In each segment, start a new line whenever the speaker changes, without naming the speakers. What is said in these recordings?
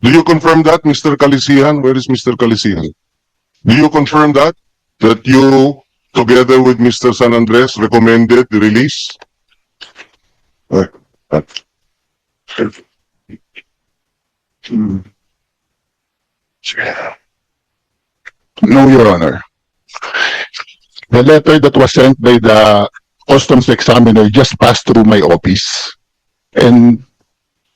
Do you confirm that, Mr. Kalisihan? Where is Mr. Kalisihan? Do you confirm that? That you, together with Mr. San Andres, recommended the release?
Uh, uh, no, Your Honor. The letter that was sent by the customs examiner just passed through my office. And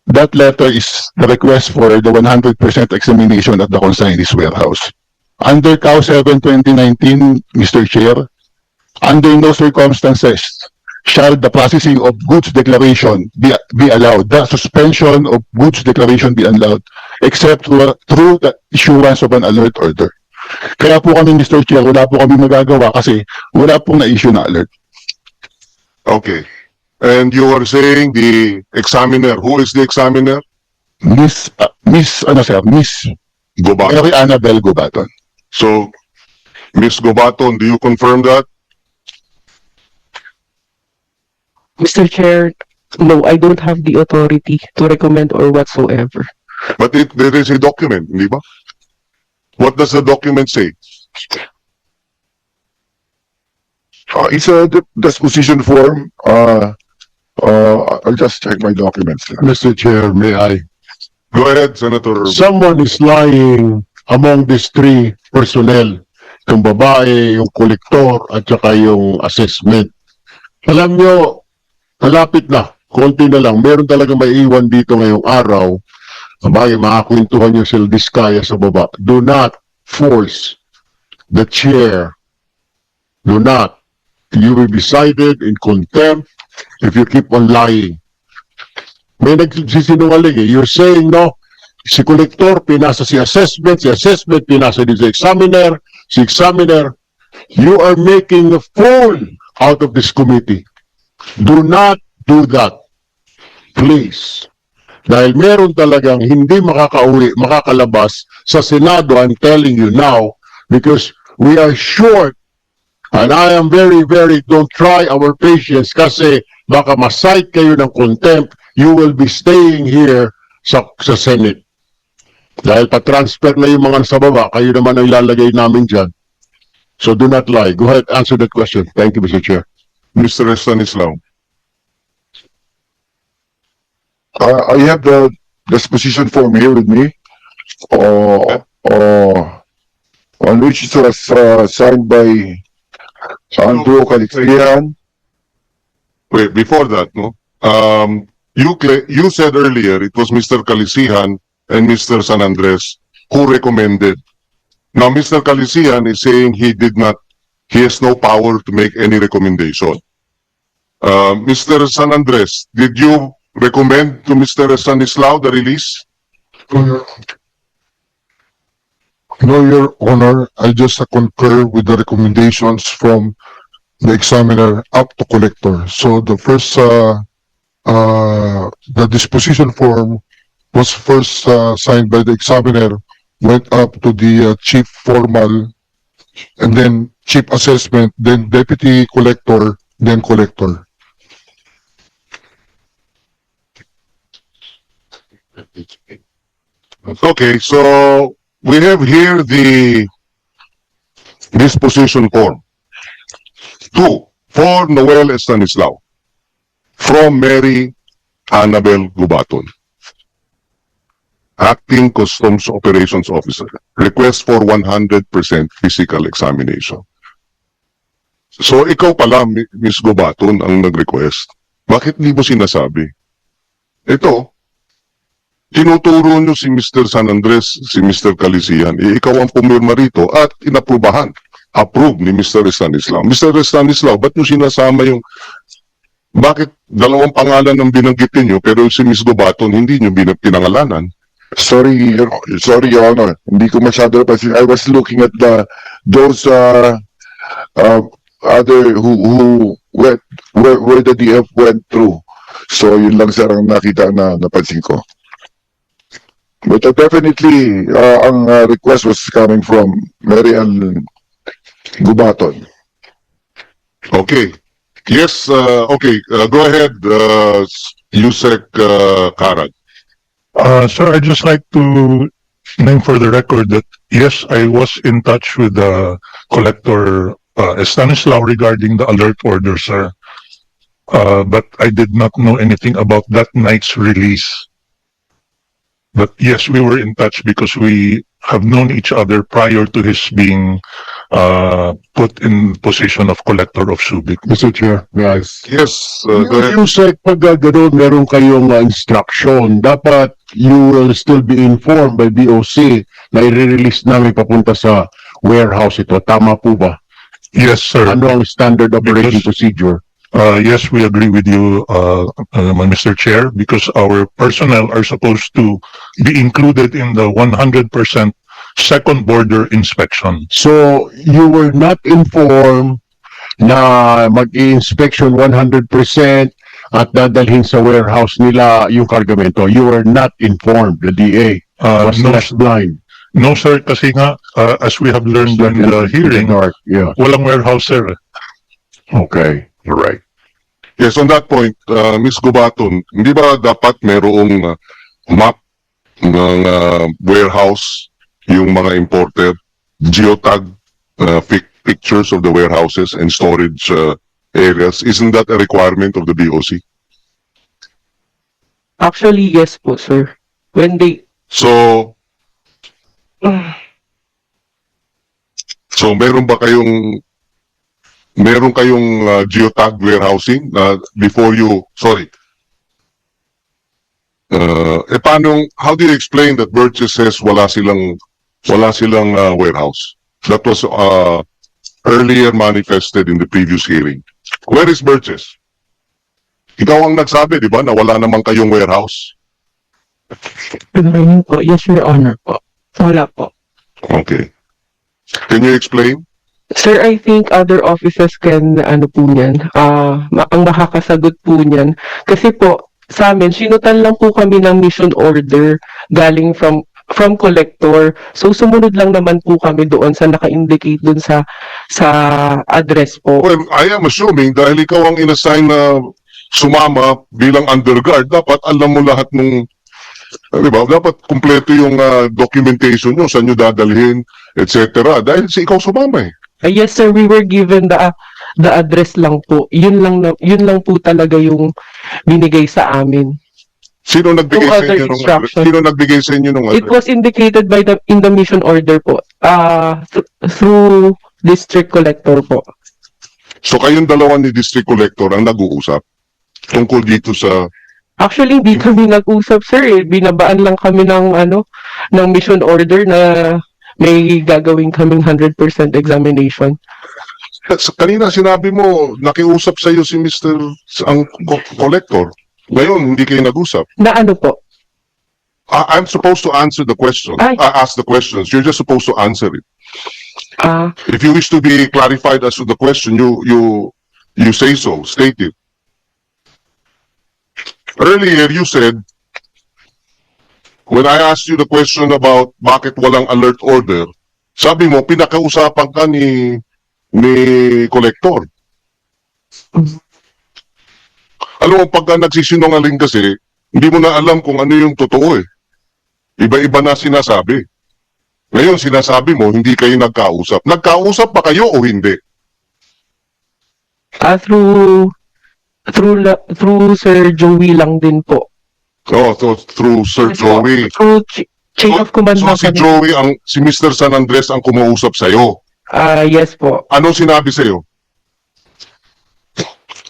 that letter is the request for the 100% examination at the consignee's warehouse. Under COW 7 2019, Mr. Chair, under no circumstances shall the processing of goods declaration be, be allowed. The suspension of goods declaration be allowed except through, the issuance of an alert order. Kaya po kami, Mr. Chair, wala po kami magagawa kasi wala pong na-issue na alert.
Okay. And you are saying the examiner, who is the examiner?
Miss, uh, Miss, ano sir, Miss
Gobaton.
Mary Annabel Gubaton.
So, Ms. Gobaton, do you confirm that?
Mr. Chair, no, I don't have the authority to recommend or whatsoever.
But it, there is a document, di ba? What does the document say?
Uh, it's a di- disposition form. Uh, uh, I'll just check my documents.
Mr. Chair, may I?
Go ahead, Senator.
Someone is lying among these three personnel. Yung babae, yung kolektor, at saka yung assessment. Alam nyo, malapit na. Konti na lang. Meron talaga may iwan dito ngayong araw. Sabagay, makakwentuhan nyo sila diskaya sa baba. Do not force the chair. Do not. You will be cited in contempt if you keep on lying. May nagsisinungaling eh. You're saying, no, si kolektor, pinasa si assessment, si assessment, pinasa din si examiner, si examiner. You are making a fool out of this committee. Do not do that. Please. Dahil meron talagang hindi makakauwi, makakalabas sa Senado, I'm telling you now, because we are short And I am very, very, don't try our patience kasi baka masite kayo ng contempt, you will be staying here sa, sa Senate. Dahil pa-transfer na yung mga sa baba, kayo naman ang ilalagay namin dyan. So do not lie. Go ahead, answer that question. Thank you, Mr. Chair.
Mr. Stanislaw.
Uh, I have the disposition form here with me. Uh, uh, on which it was uh, signed by Andrew Calixian.
Wait, before that, no? Um, you you said earlier it was Mr. Kalisihan and Mr. San Andres who recommended. Now, Mr. Kalisihan is saying he did not, he has no power to make any recommendation. Uh, Mr. San Andres, did you recommend to Mr. Stanislaw the release?
No, Your Honor, I just concur with the recommendations from the examiner up to collector. So the first, uh, uh, the disposition form was first, uh, signed by the examiner, went up to the uh, chief formal, and then chief assessment, then deputy collector, then collector.
Okay, so we have here the disposition form. Two, for Noel Stanislaw. From Mary Annabel Gubaton. Acting Customs Operations Officer. Request for 100% physical examination. So ikaw pala, Miss Gubaton, ang nag-request. Bakit di mo sinasabi? Ito, tinuturo nyo si Mr. San Andres, si Mr. Calisian, eh, ikaw ang pumirma rito at inaprubahan. Approve ni Mr. Stanislaw. Mr. Stanislaw, ba't nyo sinasama yung bakit dalawang pangalan ang binanggit nyo pero si Miss Gobaton hindi nyo pinangalanan?
Sorry, sorry, Your Honor. Hindi ko masyado kasi I was looking at the, those, uh, uh, other who, who went, where, where the DF went through. So, yun lang sir ang nakita na napansin ko. But uh, definitely, uh, ang uh, request was coming from Mary Ann Gubaton.
Okay. Yes, uh, okay, uh, go ahead, uh, Yusek uh, Karag.
Uh, sir, I'd just like to name for the record that, yes, I was in touch with the collector, uh, Stanislaw regarding the alert order, sir. Uh, but I did not know anything about that night's release. But yes, we were in touch because we have known each other prior to his being, uh, put in position of collector of Subic.
Mr. Chair, may I?
Yes, uh, go ahead.
Yung sa pag gano'n, meron kayong uh, instruction, dapat you will still be informed by BOC na i-release namin papunta sa warehouse ito. Tama po ba?
Yes, sir.
Ano ang standard operating
Because-
procedure?
Uh, yes, we agree with you, uh, uh, Mr. Chair, because our personnel are supposed to be included in the one hundred percent second border inspection.
So, you were not informed na mag-i-inspection 100% at dadalhin sa warehouse nila yung kargamento. You were not informed. The DA
Uh,
was
no,
left blind.
no, sir, kasi nga, uh, as we have learned in the hearing,
Dark, yeah.
walang warehouse, sir.
Okay, all right.
Yes, on that point, uh, Ms. Gubaton, hindi ba dapat merong uh, map ng uh, warehouse, yung mga importer, geotag uh, pic- pictures of the warehouses and storage uh, areas? Isn't that a requirement of the BOC?
Actually, yes po, sir. When they,
So, so meron ba kayong meron kayong uh, geotag warehousing na before you, sorry. Uh, eh paano, how do you explain that Burgess says wala silang wala silang uh, warehouse? That was uh, earlier manifested in the previous hearing. Where is Burgess? Ikaw ang nagsabi, di ba, na wala naman kayong warehouse?
good morning po. Yes, Your Honor po. Wala po.
Okay. Can you explain?
Sir, I think other officers can, ano po niyan, ma- ang makakasagot po niyan. Kasi po, sa amin, sinutan lang po kami ng mission order galing from from collector. So, sumunod lang naman po kami doon sa naka-indicate doon sa sa address po.
Well, I am assuming dahil ikaw ang inassign na sumama bilang underguard, dapat alam mo lahat ng di ba? Dapat kumpleto yung ah, documentation nyo, saan nyo dadalhin, etc. Dahil si ikaw sumama eh.
Ah, yes, sir, we were given the the address lang po. Yun lang na- yun lang po talaga yung binigay sa amin.
Sino nagbigay sa
other
inyo ng address?
instruction.
Sino nagbigay sa inyo ng
It
address?
was indicated by the in the mission order po. Ah, th- through district collector po.
So kayong dalawa ni District Collector ang nag-uusap tungkol dito sa
Actually, hindi kami nag-usap, sir. Eh. Binabaan lang kami ng, ano, ng mission order na may gagawin kaming 100% examination.
Sa- kanina sinabi mo nakiusap sa iyo si Mr. ang co- collector. Ngayon hindi kayo nag-usap.
Na ano po?
I- I'm supposed to answer the question.
Ay.
I ask the questions. You're just supposed to answer it.
Ah,
If you wish to be clarified as to the question, you you you say so, state it. Earlier, you said, when I asked you the question about bakit walang alert order, sabi mo, pinakausapan ka ni, ni collector. Alam mo, pagka nagsisinungaling kasi, hindi mo na alam kung ano yung totoo eh. Iba-iba na sinasabi. Ngayon, sinasabi mo, hindi kayo nagkausap. Nagkausap ba kayo o hindi?
ah through through through Sir Joey lang din po.
Oh, so, through Sir. Joey.
Through ch- chain of command
So
lang
si
kami.
Joey, ang, si Mr. San Andres ang kumausap sa'yo.
Ah, yes po.
Anong sinabi sa'yo?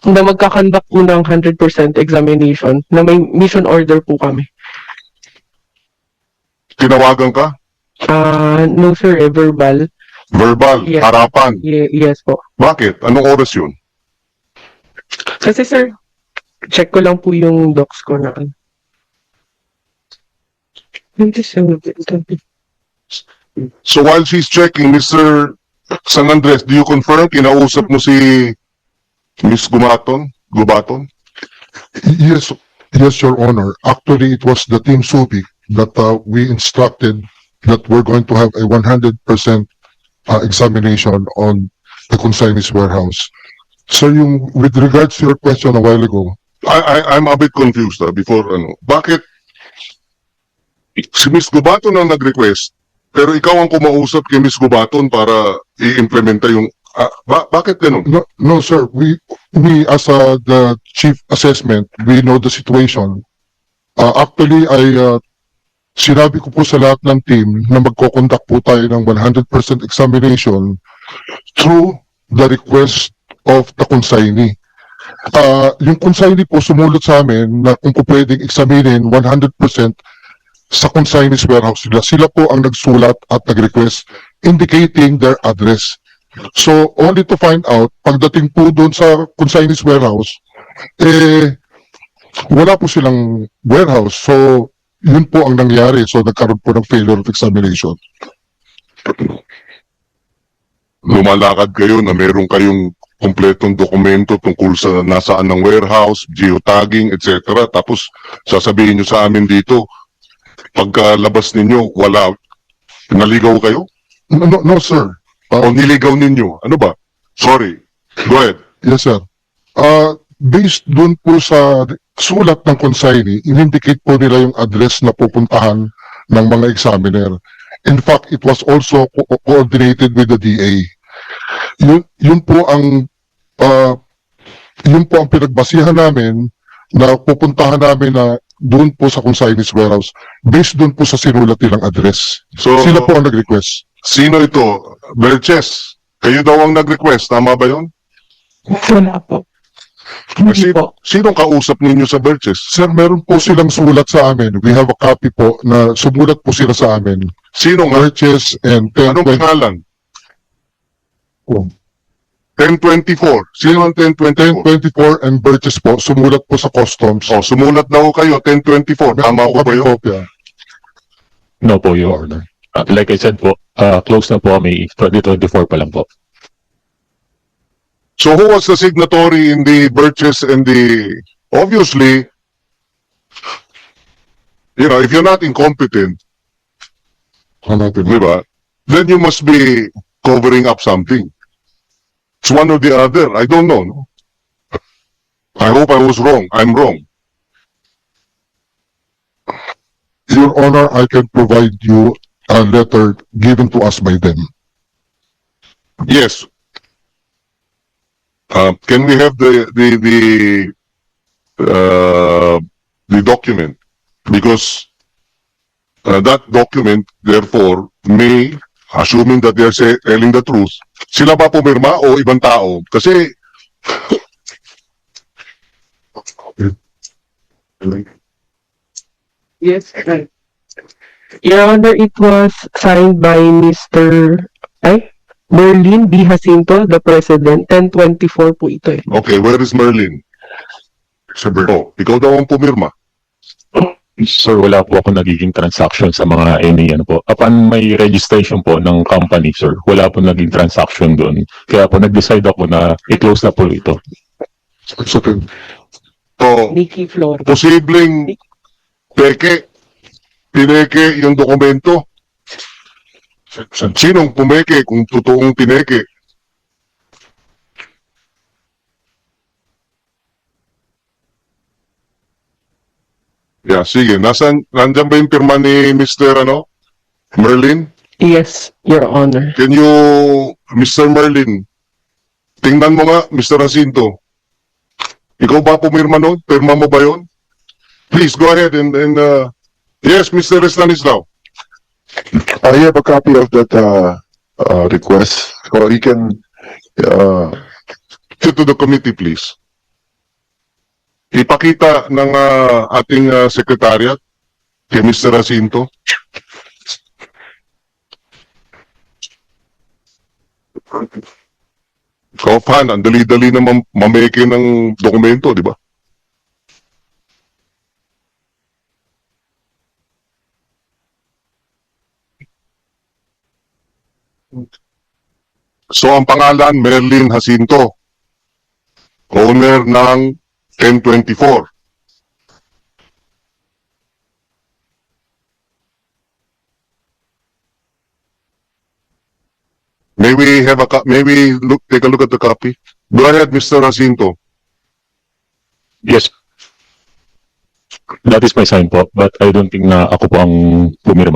Na magkakandak po ng 100% examination na may mission order po kami.
Tinawagan ka?
Ah, no sir, eh, verbal.
Verbal,
Yes.
harapan.
Ye- yes po.
Bakit? Anong oras yun?
Kasi sir, check ko lang po yung docs ko na.
So while she's checking, Mr. San Andres, do you confirm kinausap mo si Miss Gumaton? Gubaton?
Yes, yes, Your Honor. Actually, it was the Team Subic that uh, we instructed that we're going to have a 100% uh, examination on the consignee's warehouse. So yung, with regards to your question a while ago,
I, I, I'm a bit confused ah, before ano. Bakit si Miss Gubaton ang nag-request, pero ikaw ang kumausap kay Miss Gubaton para i-implementa yung... ah, ba- bakit ganun?
No, no, sir. We, we as uh, the chief assessment, we know the situation. Uh, actually, I, uh, sinabi ko po sa lahat ng team na magkoconduct po tayo ng 100% examination through the request of the consignee. Uh, yung consignee po sumulot sa amin na kung pwedeng examinin 100% sa consignee's warehouse sila. Sila po ang nagsulat at nag-request indicating their address. So, only to find out, pagdating po doon sa consignee's warehouse, eh, wala po silang warehouse. So, yun po ang nangyari. So, nagkaroon po ng failure of examination.
Lumalakad kayo na meron kayong kompletong dokumento tungkol sa nasaan ng warehouse, geotagging, etc. Tapos sasabihin nyo sa amin dito, pagkalabas ninyo, wala, naligaw kayo?
No, no, no sir.
O niligaw ninyo? Ano ba? Sorry. Go ahead.
Yes, sir. Uh, based dun po sa sulat ng consignee, in-indicate po nila yung address na pupuntahan ng mga examiner. In fact, it was also co- coordinated with the DA. Yun, yun po ang uh, yun po ang pinagbasihan namin na pupuntahan namin na doon po sa consignee's warehouse based doon po sa sinulat nilang address.
So,
Sila po ang nag-request.
sino ito? Berches. Kayo daw ang nag-request. Tama ba yon?
Wala po. Hindi
Sino,
po.
sinong kausap ninyo sa Berches?
Sir, meron po silang sulat sa amin. We have a copy po na sumulat po sila sa amin.
Sino nga?
Purchase and
Anong
1020.
pangalan?
Oh.
1024. Sino ang 1024?
1024 and purchase po, sumulat po sa customs.
Oh, sumulat na ho kayo, 1024. Tama ko ba yun?
kopya.
No po, Your Honor. Uh, like I said po, uh, close na po kami 2024 pa lang po.
So who was the signatory in the Birches and the, obviously, you know, if you're not incompetent,
Hanapin
di ba, then you must be covering up something. It's one or the other. I don't know. No? I hope I was wrong. I'm wrong.
Your Honor, I can provide you a letter given to us by them.
Yes. Uh, can we have the, the, the, uh, the document? Because uh, that document, therefore, may, assuming that they're say, telling the truth, sila ba pumirma o ibang tao? Kasi,
Yes. Your Honor, it was signed by Mr. Ay, Berlin B. Jacinto, the President. 1024 po ito eh.
okay, where is Merlin? Oh, ikaw daw ang pumirma.
Sir, wala po ako nagiging transaction sa mga any ano po. Upon may registration po ng company, sir, wala po naging transaction doon. Kaya po nag-decide ako na i-close na po ito.
So,
So,
Nikki Flor.
posibleng peke, pineke yung dokumento. Sinong pumeke kung totoong pineke? Yeah, sige. Nasaan, nandyan ba yung pirma ni Mr. ano? Merlin?
Yes, Your Honor.
Can you, Mr. Merlin, tingnan mo nga, Mr. Jacinto. Ikaw ba pumirma nun? Pirma mo ba yun? Please, go ahead and, and uh, yes, Mr. Stanislaw.
I have a copy of that, uh, uh, request, or you can, uh,
to the committee, please. Ipakita ng uh, ating uh, secretariat kay Mr. Jacinto. Kaufan, ang dali-dali na mam- mameke ng dokumento, di ba? So, ang pangalan, Merlin Jacinto. Owner ng 1024. May we have a, may we look, take a look at the copy? Go ahead, Mr. Jacinto.
Yes, that is my sign po, but I don't think na ako po ang pumirma